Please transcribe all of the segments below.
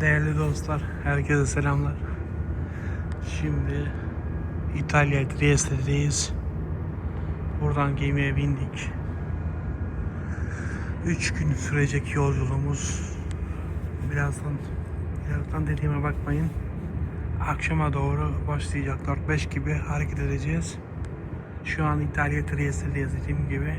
Değerli dostlar, herkese selamlar. Şimdi İtalya Trieste'deyiz. Buradan gemiye bindik. 3 gün sürecek yolculuğumuz. Birazdan, birazdan dediğime bakmayın. Akşama doğru başlayacak 4-5 gibi hareket edeceğiz. Şu an İtalya Trieste'deyiz dediğim gibi.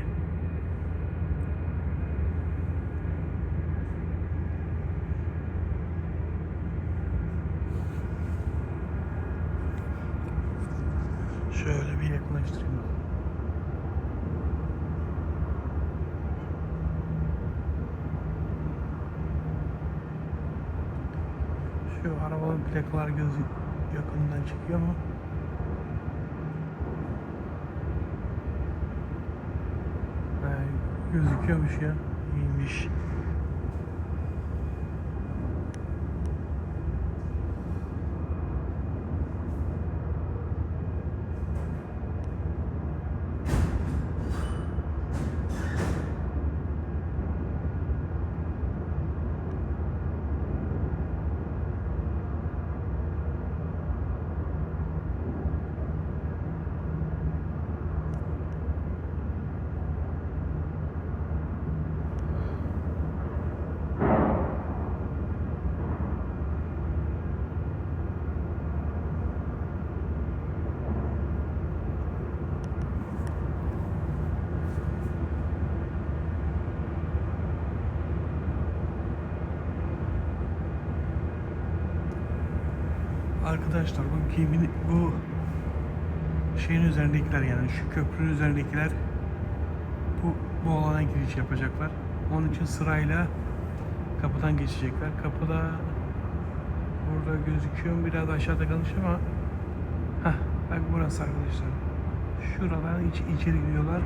Şöyle bir yakınlaştırayım. Şu arabanın plakalar gözü yakından çıkıyor mu? Ha, gözüküyormuş ya. İyiymiş. Arkadaşlar bu geminin bu şeyin üzerindekiler yani şu köprünün üzerindekiler bu, bu alana giriş yapacaklar. Onun için sırayla kapıdan geçecekler. Kapıda burada gözüküyor biraz aşağıda kalmış ama Heh, bak burası arkadaşlar. Şuradan iç, içeri giriyorlar.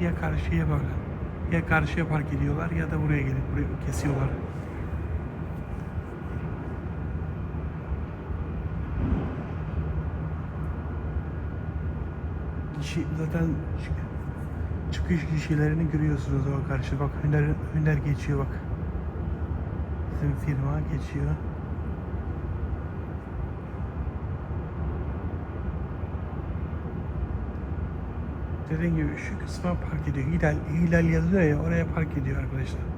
Ya karşıya böyle. Ya karşıya park ediyorlar ya da buraya gelip buraya kesiyorlar. Kişi zaten çık- çıkış kişilerini görüyorsunuz o karşı bak Hüner, Hüner geçiyor bak. Bizim firma geçiyor. Dediğim gibi şu kısma park ediyor. Hilal, Hilal yazıyor ya oraya park ediyor arkadaşlar.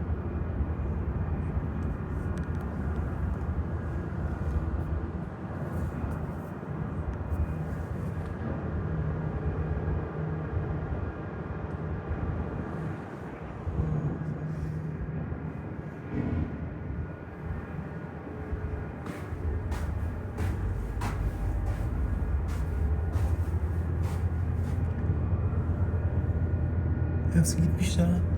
Nasıl gitmişler ha?